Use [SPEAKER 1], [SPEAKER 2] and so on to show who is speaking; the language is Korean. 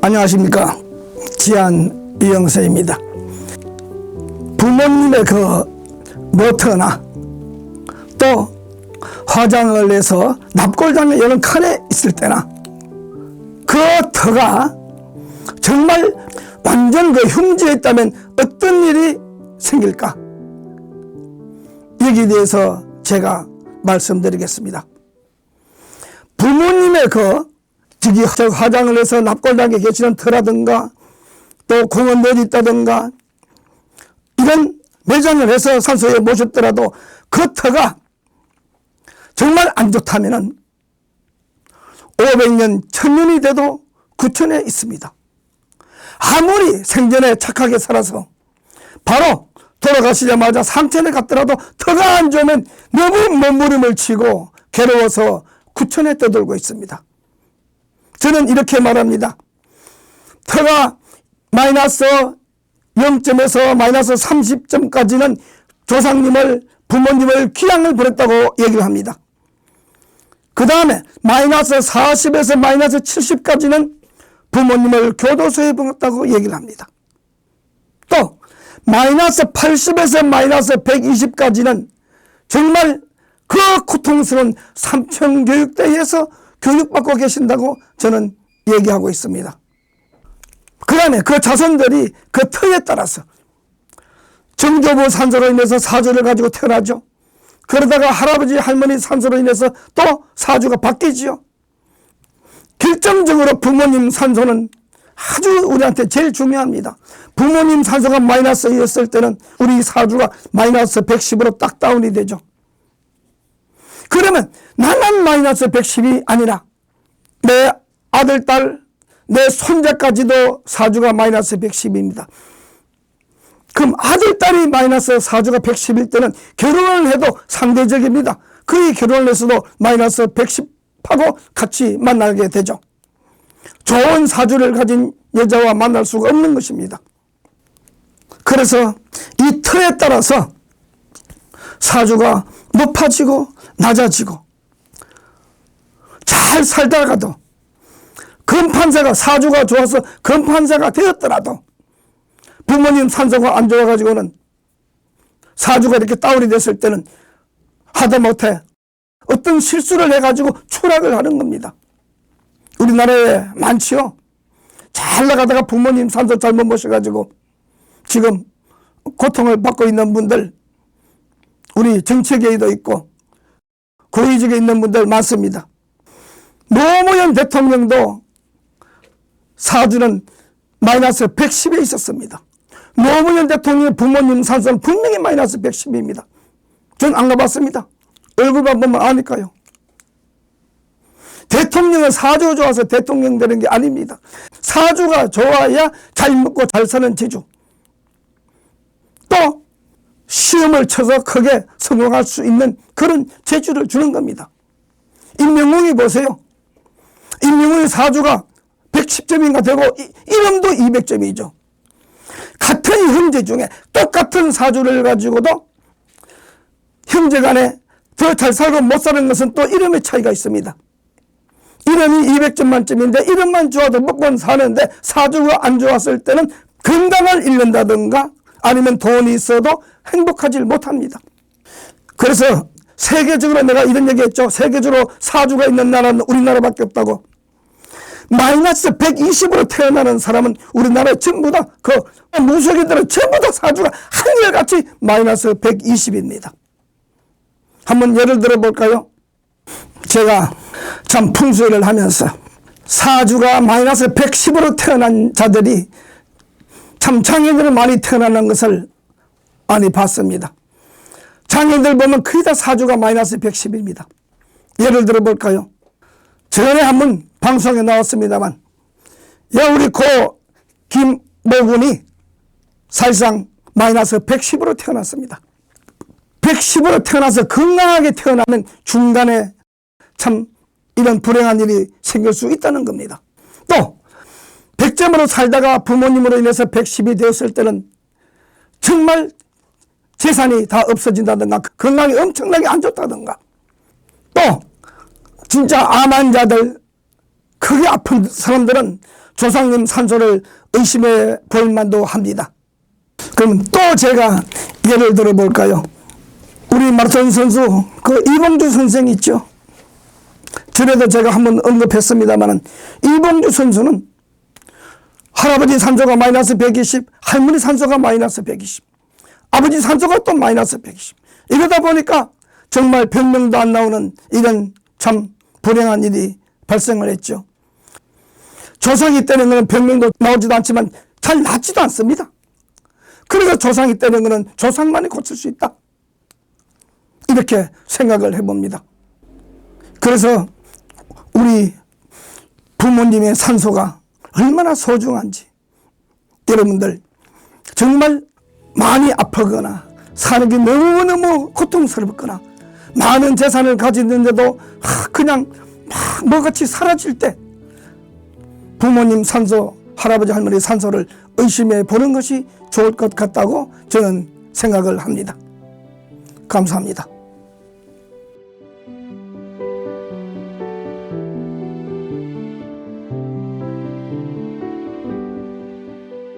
[SPEAKER 1] 안녕하십니까 지안 이영세입니다. 부모님의 그 모터나 또 화장을 해서 납골당에 이런 칸에 있을 때나 그 터가 정말 완전 그 흉지에 있다면 어떤 일이 생길까? 여기에 대해서 제가 말씀드리겠습니다. 부모님의 그 저 화장을 해서 납골당에 계시는 터라든가 또 공원 내리 있다든가 이런 매장을 해서 산소에 모셨더라도 그 터가 정말 안 좋다면은 500년, 1000년이 돼도 구천에 있습니다. 아무리 생전에 착하게 살아서 바로 돌아가시자마자 상천에 갔더라도 터가 안 좋으면 너무 몸부림을 치고 괴로워서 구천에 떠돌고 있습니다. 저는 이렇게 말합니다. 터가 마이너스 0점에서 마이너스 30점까지는 조상님을 부모님을 귀양을 보냈다고 얘기를 합니다. 그 다음에 마이너스 40에서 마이너스 70까지는 부모님을 교도소에 보냈다고 얘기를 합니다. 또 마이너스 80에서 마이너스 120까지는 정말 그 고통스러운 삼천교육대에서 교육받고 계신다고 저는 얘기하고 있습니다. 그 다음에 그 자손들이 그 터에 따라서 정조부 산소로 인해서 사주를 가지고 태어나죠. 그러다가 할아버지 할머니 산소로 인해서 또 사주가 바뀌지요. 결정적으로 부모님 산소는 아주 우리한테 제일 중요합니다. 부모님 산소가 마이너스였을 때는 우리 사주가 마이너스 110으로 딱 다운이 되죠. 그러면 나만 마이너스 110이 아니라 내 아들, 딸, 내 손자까지도 사주가 마이너스 110입니다. 그럼 아들, 딸이 마이너스 사주가 110일 때는 결혼을 해도 상대적입니다. 그의 결혼을 해서도 마이너스 110하고 같이 만나게 되죠. 좋은 사주를 가진 여자와 만날 수가 없는 것입니다. 그래서 이 터에 따라서 사주가 높아지고 낮아지고 잘 살다가도 금판사가 사주가 좋아서 금판사가 되었더라도 부모님 산소가 안 좋아가지고는 사주가 이렇게 다운이 됐을 때는 하다못해 어떤 실수를 해가지고 추락을 하는 겁니다. 우리나라에 많지요. 잘 나가다가 부모님 산소 잘못 모셔가지고 지금 고통을 받고 있는 분들 우리 정치계에도 있고 고위직에 있는 분들 많습니다. 노무현 대통령도 사주는 마이너스 110에 있었습니다. 노무현 대통령의 부모님 산소는 분명히 마이너스 110입니다. 전 안 가봤습니다. 얼굴만 보면 아니까요. 대통령은 사주가 좋아서 대통령 되는 게 아닙니다. 사주가 좋아야 잘 먹고 잘 사는 제주. 또 시험을 쳐서 크게 성공할 수 있는 그런 재주를 주는 겁니다. 임명웅이 보세요. 임명웅의 사주가 110점인가 되고 이- 이름도 200점이죠. 같은 형제 중에 똑같은 사주를 가지고도 형제 간에 더 잘 살고 못 사는 것은 또 이름의 차이가 있습니다. 이름이 200점 만점인데 이름만 좋아도 먹고 사는데 사주가 안 좋았을 때는 건강을 잃는다든가 아니면 돈이 있어도 행복하지 못합니다. 그래서 세계적으로 내가 이런 얘기 했죠. 세계적으로 사주가 있는 나라는 우리나라밖에 없다고. 마이너스 120으로 태어나는 사람은 우리나라에 전부 다 그 무속인들은 전부 다 사주가 한결같이 마이너스 120입니다. 한번 예를 들어 볼까요? 제가 참 풍수를 하면서 사주가 마이너스 110으로 태어난 자들이 참 장애인들은 많이 태어나는 것을 많이 봤습니다. 장애인들 보면 거의 다 사주가 마이너스 110입니다. 예를 들어 볼까요? 전에 한 번 방송에 나왔습니다만, 야, 우리 고 김모군이 사실상 마이너스 110으로 태어났습니다. 110으로 태어나서 건강하게 태어나면 중간에 참 이런 불행한 일이 생길 수 있다는 겁니다. 또 100점으로 살다가 부모님으로 인해서 110이 되었을 때는 정말 재산이 다 없어진다든가 건강이 엄청나게 안 좋다든가 또 진짜 암 환자들 크게 아픈 사람들은 조상님 산소를 의심해 볼 만도 합니다. 그럼 또 제가 예를 들어 볼까요? 우리 마라톤 선수 그 이봉주 선생 있죠. 전에도 제가 한번 언급했습니다만은 이봉주 선수는 할아버지 산소가 마이너스 120, 할머니 산소가 마이너스 120, 아버지 산소가 또 마이너스 120. 이러다 보니까 정말 병명도 안 나오는 이런 참 불행한 일이 발생을 했죠. 조상이 때리는 것은 병명도 나오지도 않지만 잘 낫지도 않습니다. 그래서 조상이 때리는 것은 조상만이 고칠 수 있다. 이렇게 생각을 해봅니다. 그래서 우리 부모님의 산소가 얼마나 소중한지 여러분들 정말 많이 아프거나 사는 게 너무너무 고통스럽거나 많은 재산을 가지는데도 하, 그냥 막 뭐같이 사라질 때 부모님 산소, 할아버지 할머니 산소를 의심해 보는 것이 좋을 것 같다고 저는 생각을 합니다. 감사합니다.